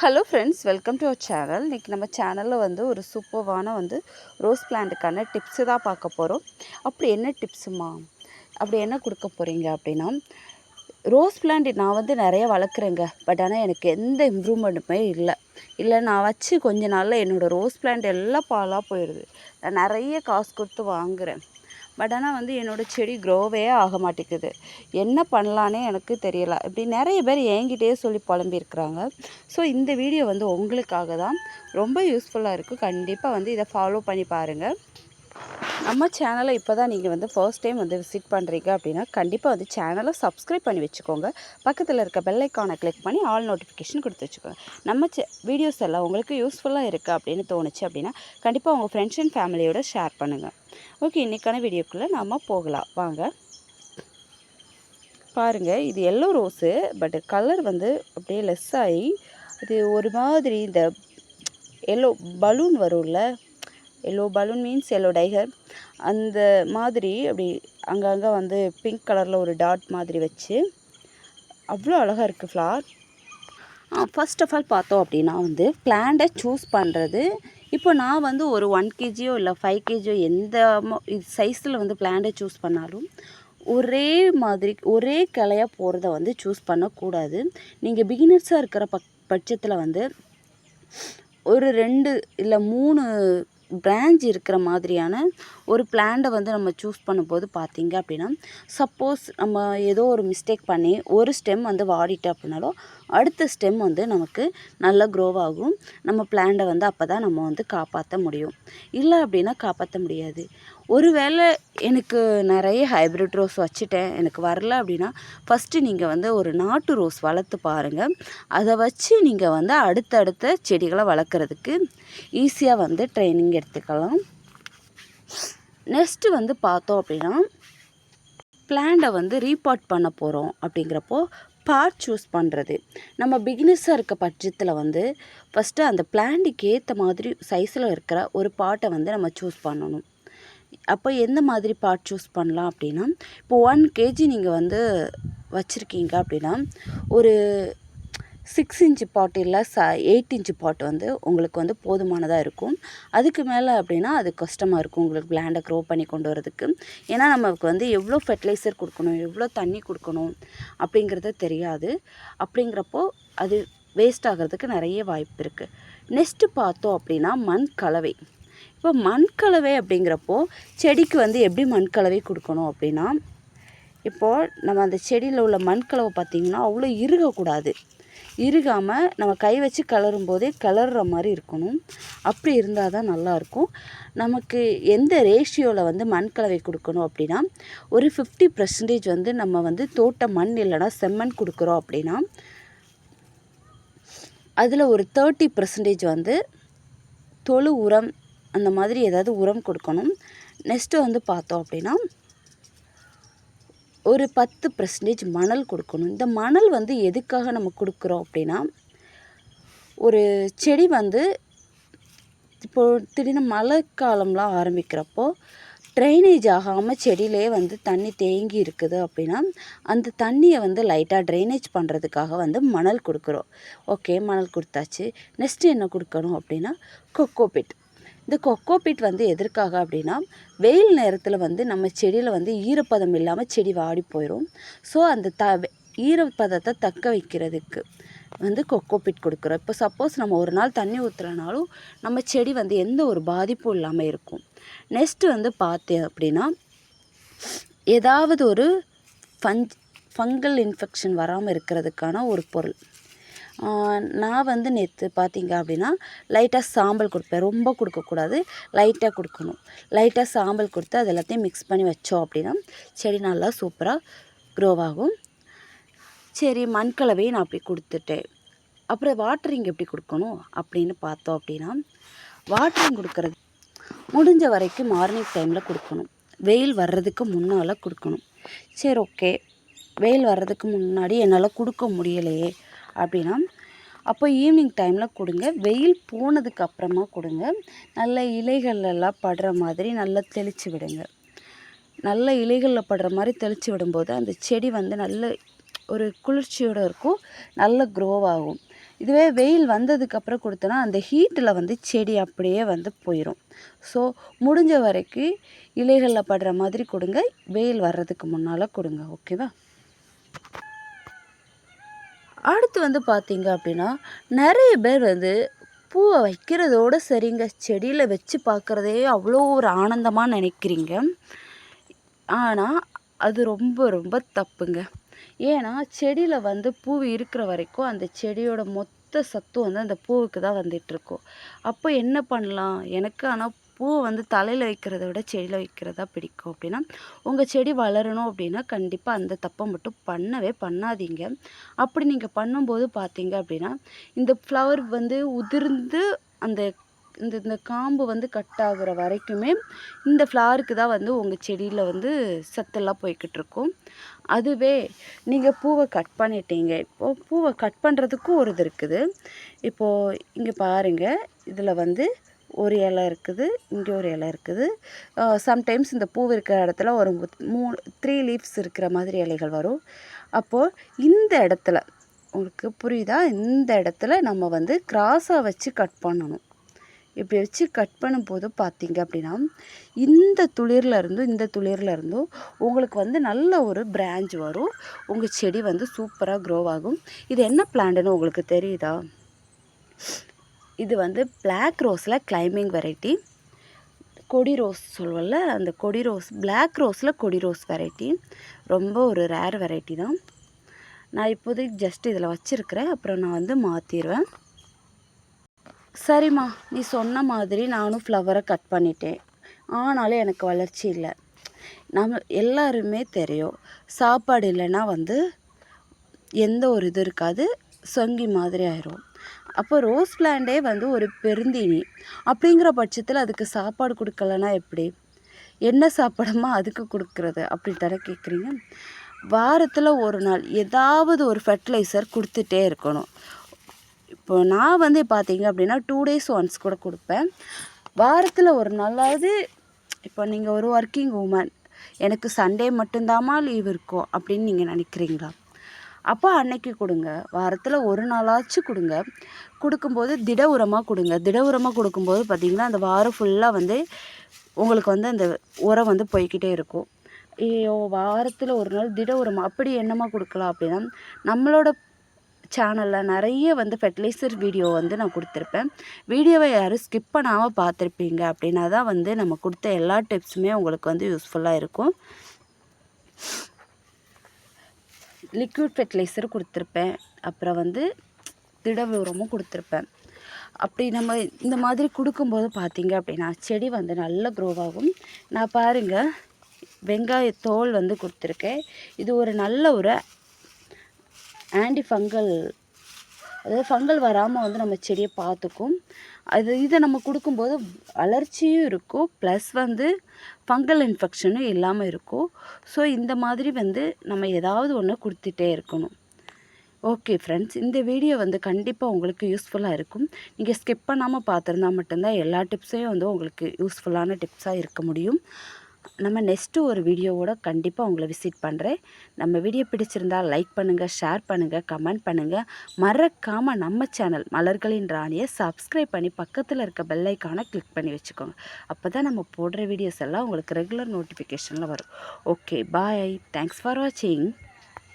Hello friends welcome to our channel இன்றைக்கி நம்ம சேனலில் வந்து ஒரு சூப்பர்வான வந்து ரோஸ் பிளான்ட்டுக்கான டிப்ஸு தான் பார்க்க போகிறோம் அப்படி என்ன டிப்ஸுமா அப்படி என்ன கொடுக்க போகிறீங்க அப்படின்னா ரோஸ் பிளான்ட் நான் வந்து நிறைய வளர்க்குறேங்க. பட் ஆனால் எனக்கு எந்த இம்ப்ரூவ்மெண்ட்டுமே இல்லை. இல்லை நான் வச்சு கொஞ்ச நாளில் என்னோடய ரோஸ் பிளான்ட் எல்லாம் பாலாக போயிடுது. நான் நிறைய காசு கொடுத்து வாங்குகிறேன் பட் ஆனால் வந்து என்னோடய செடி க்ரோவே ஆக மாட்டேங்குது. என்ன பண்ணலான்னே எனக்கு தெரியல. இப்படி நிறைய பேர் என்கிட்டயே சொல்லி புலம்பியிருக்கிறாங்க. ஸோ இந்த வீடியோ வந்து உங்களுக்காக தான் ரொம்ப யூஸ்ஃபுல்லாக இருக்குது கண்டிப்பாக வந்து இதை ஃபாலோ பண்ணி பாருங்கள் நம்ம சேனலை இப்போ தான் நீங்கள் வந்து ஃபர்ஸ்ட் டைம் வந்து விசிட் பண்ணுறீங்க அப்படின்னா கண்டிப்பாக வந்து சேனலை சப்ஸ்கிரைப் பண்ணி வச்சுக்கோங்க. பக்கத்தில் இருக்க பெல்லைக்கானை கிளிக் பண்ணி ஆல் நோட்டிஃபிகேஷன் கொடுத்து வச்சுக்கோங்க. நம்ம சே வீடியோஸ் எல்லாம் உங்களுக்கு யூஸ்ஃபுல்லாக இருக்குது அப்படின்னு தோணுச்சு அப்படின்னா கண்டிப்பாக உங்கள் ஃப்ரெண்ட்ஸ் அண்ட் ஃபேமிலியோட ஷேர் பண்ணுங்கள் ஓகே இன்றைக்கான வீடியோக்குள்ளே நாம் போகலாம். வாங்க. பாருங்கள் இது எல்லோ ரோஸு பட் கலர் வந்து அப்படியே லெஸ் ஆகி இது ஒரு மாதிரி இந்த எல்லோ பலூன் வரும்ல? Yellow balloon means yellow tiger அந்த மாதிரி அப்படி அங்கங்கே வந்து பிங்க் கலரில் ஒரு டாட் மாதிரி வச்சு அவ்வளோ அழகாக இருக்குது ஃப்ளார் ஃபர்ஸ்ட் ஆஃப் ஆல் பார்த்தோம் அப்படின்னா வந்து பிளான்ட்டை சூஸ் பண்ணுறது இப்போ நான் வந்து ஒரு ஒன் கேஜியோ இல்லை ஃபைவ் கேஜியோ எந்த சைஸில் வந்து பிளான்ட்டை சூஸ் பண்ணாலும் ஒரே மாதிரி ஒரே கிளையாக போகிறத வந்து சூஸ் பண்ணக்கூடாது. நீங்கள் பிகினர்ஸாக இருக்கிற பக் பட்சத்தில் வந்து ஒரு ரெண்டு இல்லை மூணு பிரான்ச் இருக்கிற மாதிரியான ஒரு பிளான்ட்டை வந்து நம்ம சூஸ் பண்ணும்போது பார்த்தீங்க அப்படின்னா சப்போஸ் நம்ம ஏதோ ஒரு மிஸ்டேக் பண்ணி ஒரு ஸ்டெம் வந்து வாடிட்டு அப்படின்னாலும் அடுத்த ஸ்டெம் வந்து நமக்கு நல்லா க்ரோவ் ஆகும். நம்ம பிளான்ட்டை வந்து அப்போ தான் நம்ம வந்து காப்பாற்ற முடியும். இல்லை அப்படின்னா காப்பாற்ற முடியாது. ஒருவேளை எனக்கு நிறைய ஹைப்ரிட் ரோஸ் வச்சுட்டேன் எனக்கு வரல அப்படின்னா ஃபஸ்ட்டு நீங்கள் வந்து ஒரு நாட்டு ரோஸ் வளர்த்து பாருங்கள் அதை வச்சு நீங்கள் வந்து அடுத்தடுத்த செடிகளை வளர்க்குறதுக்கு ஈஸியாக வந்து ட்ரைனிங் எடுத்துக்கலாம். நெக்ஸ்ட்டு வந்து பார்த்தோம் அப்படின்னா பிளான்ட்டை வந்து ரீபாட் பண்ண போகிறோம் அப்படிங்கிறப்போ பார்ட் சூஸ் பண்ணுறது நம்ம பிகினர்ஸாக இருக்க பட்சத்தில் வந்து ஃபஸ்ட்டு அந்த பிளான்ட்டுக்கு ஏற்ற மாதிரி சைஸில் இருக்கிற ஒரு பாட்டை வந்து நம்ம சூஸ் பண்ணணும். அப்போ எந்த மாதிரி பார்ட் சூஸ் பண்ணலாம் அப்படின்னா இப்போ ஒன் கேஜி நீங்கள் வந்து வச்சுருக்கீங்க அப்படின்னா ஒரு சிக்ஸ் இன்ச்சு பாட் இல்லை ச எயிட் இன்ச்சு பாட் வந்து உங்களுக்கு வந்து போதுமானதாக இருக்கும். அதுக்கு மேலே அப்படின்னா அது கஷ்டமாக இருக்கும். உங்களுக்கு பிளாண்டை க்ரோ பண்ணி கொண்டு வரதுக்கு. ஏன்னா நமக்கு வந்து எவ்வளோ ஃபெர்டிலைசர் கொடுக்கணும் எவ்வளோ தண்ணி கொடுக்கணும் அப்படிங்கிறது தெரியாது. அப்படிங்கிறப்போ அது வேஸ்ட் ஆகிறதுக்கு நிறைய வாய்ப்பு இருக்குது நெக்ஸ்ட்டு பார்த்தோம் அப்படின்னா மண் கலவை இப்போ மண் கலவை அப்படிங்கிறப்போ செடிக்கு வந்து எப்படி மண் கலவை கொடுக்கணும் அப்படின்னா இப்போது நம்ம அந்த செடியில் உள்ள மண் கலவை பார்த்திங்கன்னா அவ்வளோ இறுகக்கூடாது இறுகாமல் நம்ம கை வச்சு கலரும் போதே கலர்ற மாதிரி இருக்கணும். அப்படி இருந்தால் தான் நல்லாயிருக்கும். நமக்கு எந்த ரேஷியோவில் வந்து மண் கலவை கொடுக்கணும் அப்படின்னா ஒரு ஃபிஃப்டி பர்சன்டேஜ் வந்து நம்ம வந்து தோட்ட மண் இல்லைனா செம்மண் கொடுக்குறோம் அப்படின்னா அதில் ஒரு தேர்ட்டி பர்சன்டேஜ் வந்து தொழு உரம் அந்த மாதிரி ஏதாவது உரம் கொடுக்கணும். நெக்ஸ்ட்டு வந்து பார்த்தோம் அப்படின்னா ஒரு பத்து பர்சன்டேஜ் மணல் கொடுக்கணும். இந்த மணல் வந்து எதுக்காக நம்ம கொடுக்குறோம் அப்படின்னா ஒரு செடி வந்து இப்போது திடீர்னு மழைக்காலம்லாம் ஆரம்பிக்கிறப்போ ட்ரைனேஜ் ஆகாமல் செடியிலே வந்து தண்ணி தேங்கி இருக்குது அப்படின்னா அந்த தண்ணியை வந்து லைட்டாக ட்ரைனேஜ் பண்ணுறதுக்காக வந்து மணல் கொடுக்குறோம். ஓகே மணல் கொடுத்தாச்சு. நெக்ஸ்ட்டு என்ன கொடுக்கணும் அப்படின்னா கொக்கோபிட் இந்த கொக்கோபிட் வந்து எதற்காக அப்படின்னா வெயில் நேரத்தில் வந்து நம்ம செடியில் வந்து ஈரப்பதம் இல்லாமல் செடி வாடி போயிடும் ஸோ அந்த த ஈரப்பதத்தை தக்க வைக்கிறதுக்கு வந்து கொக்கோபிட் கொடுக்குறோம். இப்போ சப்போஸ் நம்ம ஒரு நாள் தண்ணி ஊற்றுறனாலும் நம்ம செடி வந்து எந்த ஒரு பாதிப்பும் இல்லாமல் இருக்கும். நெக்ஸ்ட்டு வந்து பார்த்தேன் அப்படின்னா ஏதாவது ஒரு ஃபஞ்ச் ஃபங்கல் இன்ஃபெக்ஷன் வராமல் இருக்கிறதுக்கான ஒரு பொருள். நான் வந்து நேற்று பார்த்தீங்க அப்படின்னா லைட்டாக சாம்பல் கொடுப்பேன். ரொம்ப கொடுக்கக்கூடாது. லைட்டாக கொடுக்கணும். லைட்டாக சாம்பல் கொடுத்து அது எல்லாத்தையும் மிக்ஸ் பண்ணி வச்சோம் அப்படின்னா செடி நல்லா சூப்பராக க்ரோ ஆகும். சரி மண்கலவையும் நான் அப்படி கொடுத்துட்டேன். அப்புறம் வாட்டரிங் எப்படி கொடுக்கணும் அப்படின்னு பார்த்தோம் அப்படின்னா வாட்டரிங் கொடுக்கறது முடிஞ்ச வரைக்கும் மார்னிங் டைமில் கொடுக்கணும். வெயில் வர்றதுக்கு முன்னால் கொடுக்கணும். சரி ஓகே வெயில் வர்றதுக்கு முன்னாடி என்னால் கொடுக்க முடியலையே. அப்படின்னா அப்போ ஈவினிங் டைமில் கொடுங்க. வெயில் போனதுக்கு அப்புறமா கொடுங்க. நல்ல இலைகள்லாம் படுற மாதிரி நல்லா தெளித்து விடுங்க. நல்ல இலைகளில் படுற மாதிரி தெளித்து விடும்போது அந்த செடி வந்து நல்ல ஒரு குளிர்ச்சியோடு இருக்கும். நல்ல க்ரோவ் ஆகும். இதுவே வெயில் வந்ததுக்கப்புறம் கொடுத்தோன்னா அந்த ஹீட்டில் வந்து செடி அப்படியே வந்து போயிடும் ஸோ முடிஞ்ச வரைக்கும் இலைகளில் படுற மாதிரி கொடுங்க. வெயில் வர்றதுக்கு முன்னால் கொடுங்க. ஓகேவா அடுத்து வந்து பார்த்தீங்க அப்படின்னா நிறைய பேர் வந்து பூவை வைக்கிறதோட சரிங்க செடியில் வச்சு பார்க்குறதே அவ்வளோ ஒரு ஆனந்தமாக நினைக்கிறீங்க. ஆனால் அது ரொம்ப ரொம்ப தப்புங்க. ஏன்னா செடியில் வந்து பூ இருக்கிற வரைக்கும் அந்த செடியோட மொத்த சத்தும் வந்து அந்த பூவுக்கு தான் வந்துட்டுருக்கும் அப்போ என்ன பண்ணலாம்? எனக்கு ஆனால் பூவை வந்து தலையில் வைக்கிறத விட செடியில் வைக்கிறதா பிடிக்கும். அப்படின்னா உங்கள் செடி வளரணும் அப்படின்னா கண்டிப்பாக அந்த தப்பை மட்டும் பண்ணவே பண்ணாதீங்க. அப்படி நீங்கள் பண்ணும்போது பார்த்தீங்க அப்படின்னா இந்த ஃப்ளவர் வந்து உதிர்ந்து அந்த இந்த இந்த காம்பு வந்து கட் ஆகுற வரைக்குமே இந்த ஃப்ளவருக்கு தான் வந்து உங்கள் செடியில் வந்து சத்தெல்லாம் போய்கிட்டு இருக்கும். அதுவே நீங்கள் பூவை கட் பண்ணிட்டீங்க. இப்போது பூவை கட் பண்ணுறதுக்கும் ஒரு இது இருக்குது. இப்போது இங்கே பாருங்கள் இதில் வந்து ஒரு இலை இருக்குது இங்கே ஒரு இலை இருக்குது. சம்டைம்ஸ் இந்த பூ இருக்கிற இடத்துல ஒரு மூணு த்ரீ லீவ்ஸ் இருக்கிற மாதிரி இலைகள் வரும். அப்போது இந்த இடத்துல உங்களுக்கு புரியுதா? இந்த இடத்துல நம்ம வந்து கிராஸாக வச்சு கட் பண்ணணும். இப்படி வச்சு கட் பண்ணும்போது பார்த்தீங்க அப்படின்னா இந்த துளிரில் இருந்தும் இந்த துளிர்லேருந்தும் உங்களுக்கு வந்து நல்ல ஒரு பிரான்ச் வரும். உங்கள் செடி வந்து சூப்பராக க்ரோ ஆகும். இது என்ன பிளான்ட்னு உங்களுக்கு தெரியுதா? இது வந்து பிளாக் ரோஸில் கிளைமிங் வெரைட்டி கொடி ரோஸ் சொல்லுவோம்ல அந்த கொடி ரோஸ் பிளாக் ரோஸில் கொடி ரோஸ் வெரைட்டி ரொம்ப ஒரு ரேர் வெரைட்டி தான். நான் இப்போதைக்கு ஜஸ்ட் இதில் வச்சுருக்கிறேன். அப்புறம் நான் வந்து மாற்றிடுவேன் சரிம்மா நீ சொன்ன மாதிரி நானும் ஃப்ளவரை கட் பண்ணிட்டேன். ஆனாலும் எனக்கு வளர்ச்சி இல்லை. நம்ம எல்லாருமே தெரியும். சாப்பாடு இல்லைன்னா வந்து எந்த ஒரு இது இருக்காது. சொங்கி மாதிரி ஆயிரும். அப்போ ரோஸ் பிளான்டே வந்து ஒரு பெருந்தீனி. அப்படிங்கிற பட்சத்தில் அதுக்கு சாப்பாடு கொடுக்கலன்னா எப்படி? என்ன சாப்பாடமா அதுக்கு கொடுக்குறது? அப்படி தானே கேட்குறீங்க வாரத்தில் ஒரு நாள் ஏதாவது ஒரு ஃபெர்டிலைசர் கொடுத்துட்டே இருக்கணும். இப்போ நான் வந்து பார்த்தீங்க அப்படின்னா டூ டேஸ் ஒன்ஸ் கூட கொடுப்பேன். வாரத்தில் ஒரு நாளாவது இப்போ நீங்கள் ஒரு ஒர்க்கிங் உமன் எனக்கு சண்டே மட்டும்தாம்மா லீவ் இருக்கும் அப்படின்னு நீங்கள் நினைக்கிறீங்களா? அப்போ அன்னைக்கு கொடுங்க. வாரத்தில் ஒரு நாளாச்சும் கொடுங்க. கொடுக்கும்போது திட உரமாக கொடுங்க. திட உரமாக கொடுக்கும்போது பார்த்திங்கன்னா அந்த வாரம் ஃபுல்லாக வந்து உங்களுக்கு வந்து அந்த உரம் வந்து போய்கிட்டே இருக்கும். ஐயோ வாரத்தில் ஒரு நாள் திட உரம்? அப்படி என்னமா கொடுக்கலாம் அப்படின்னா நம்மளோட சேனலில் நிறைய வந்து ஃபெர்டிலைசர் வீடியோ வந்து நான் கொடுத்துருப்பேன். வீடியோவை யாரும் ஸ்கிப் பண்ணாமல் பார்த்துருப்பீங்க அப்படின்னா தான் வந்து நம்ம கொடுத்த எல்லா டிப்ஸுமே உங்களுக்கு வந்து யூஸ்ஃபுல்லாக இருக்கும். லிக்விட் ஃபெர்டிலைசர் கொடுத்துருப்பேன். அப்புறம் வந்து திட உரமும் கொடுத்துருப்பேன். அப்படி நம்ம இந்த மாதிரி கொடுக்கும்போது பார்த்தீங்க அப்படின்னா செடி வந்து நல்ல க்ரோவாகும் நான் பாருங்கள் வெங்காய தோல் வந்து கொடுத்துருக்கேன். இது ஒரு நல்ல ஒரு ஆன்டி ஃபங்கல் அதாவது ஃபங்கல் வராமல் வந்து நம்ம செடியை பார்த்துக்கும். அது இதை நம்ம கொடுக்கும்போது வளர்ச்சியும் இருக்கும். ப்ளஸ் வந்து ஃபங்கல் இன்ஃபெக்ஷனும் இல்லாமல் இருக்கும். ஸோ இந்த மாதிரி வந்து நம்ம ஏதாவது ஒன்று கொடுத்துட்டே இருக்கணும். ஓகே ஃப்ரெண்ட்ஸ் இந்த வீடியோ வந்து கண்டிப்பாக உங்களுக்கு யூஸ்ஃபுல்லாக இருக்கும். நீங்கள் ஸ்கிப் பண்ணாமல் பார்த்துருந்தா மட்டும்தான் எல்லா டிப்ஸையும் வந்து உங்களுக்கு யூஸ்ஃபுல்லான டிப்ஸாக இருக்க முடியும். நம்ம நெக்ஸ்ட்டு ஒரு வீடியோவோட கண்டிப்பாக உங்களை விசிட் பண்ணுறேன் நம்ம வீடியோ பிடிச்சிருந்தால் லைக் பண்ணுங்கள் ஷேர் பண்ணுங்கள் கமெண்ட் பண்ணுங்கள் மறக்காமல் நம்ம சேனல் மலர்களின் ராணியை சப்ஸ்கிரைப் பண்ணி பக்கத்தில் இருக்க பெல்லைக்கானை கிளிக் பண்ணி வச்சுக்கோங்க. அப்போ தான் நம்ம போடுற வீடியோஸ் எல்லாம் உங்களுக்கு ரெகுலர் நோட்டிஃபிகேஷனில் வரும். ஓகே பாய் தேங்க்ஸ் ஃபார் வாட்சிங்